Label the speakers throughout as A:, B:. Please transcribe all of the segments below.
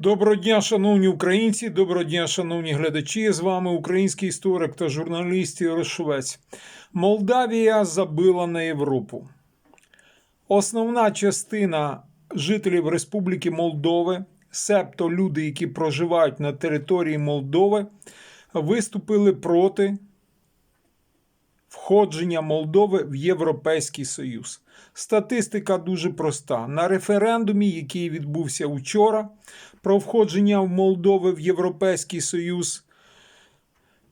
A: Доброго дня, шановні українці, доброго дня, шановні глядачі. З вами український історик та журналіст Ігор Молдавія забила на Європу. Основна частина жителів Республіки Молдови, себто люди, які проживають на території Молдови, виступили проти входження Молдови в Європейський Союз. Статистика дуже проста. На референдумі, який відбувся вчора, про входження Молдови в Європейський Союз,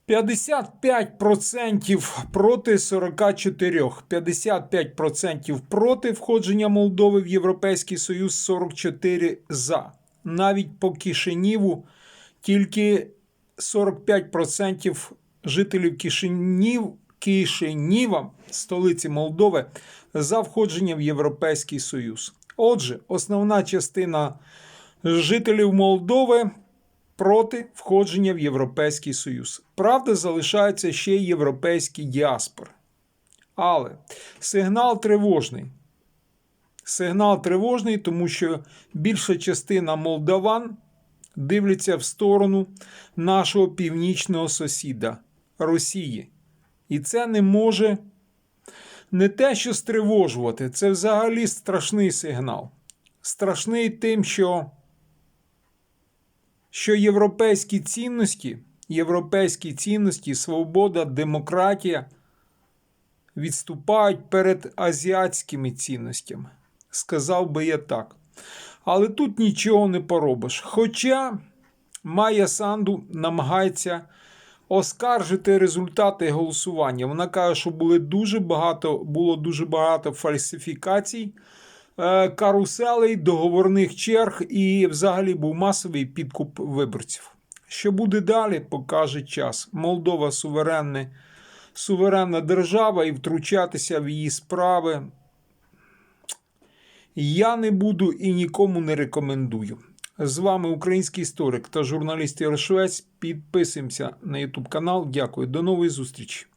A: 55% проти 44%. 55% проти входження Молдови в Європейський Союз, 44% за. Навіть по Кишиніву тільки 45% жителів Кишинів, Кишиніва, столиці Молдови, за входження в Європейський Союз. Отже, основна частина жителів Молдови проти входження в Європейський Союз. Правда, залишаються ще й європейські діаспори. Але сигнал тривожний. Сигнал тривожний, тому що більша частина молдаван дивляться в сторону нашого північного сусіда Росії. І це не може не те, що стривожувати, це взагалі страшний сигнал. Страшний тим, що, що європейські цінності, європейські цінності, свобода, демократія відступають перед азіатськими цінностями. Сказав би я так. Але тут нічого не поробиш. Хоча Майя Санду намагається оскаржити результати голосування. Вона каже, що були дуже багато, було дуже багато фальсифікацій, е, каруселей, договорних черг і взагалі був масовий підкуп виборців. Що буде далі, покаже час. Молдова суверенне, суверенна держава і втручатися в її справи. Я не буду і нікому не рекомендую. З вами український історик та журналіст Ігор. Підписуємося на YouTube канал. Дякую. До нової зустрічі.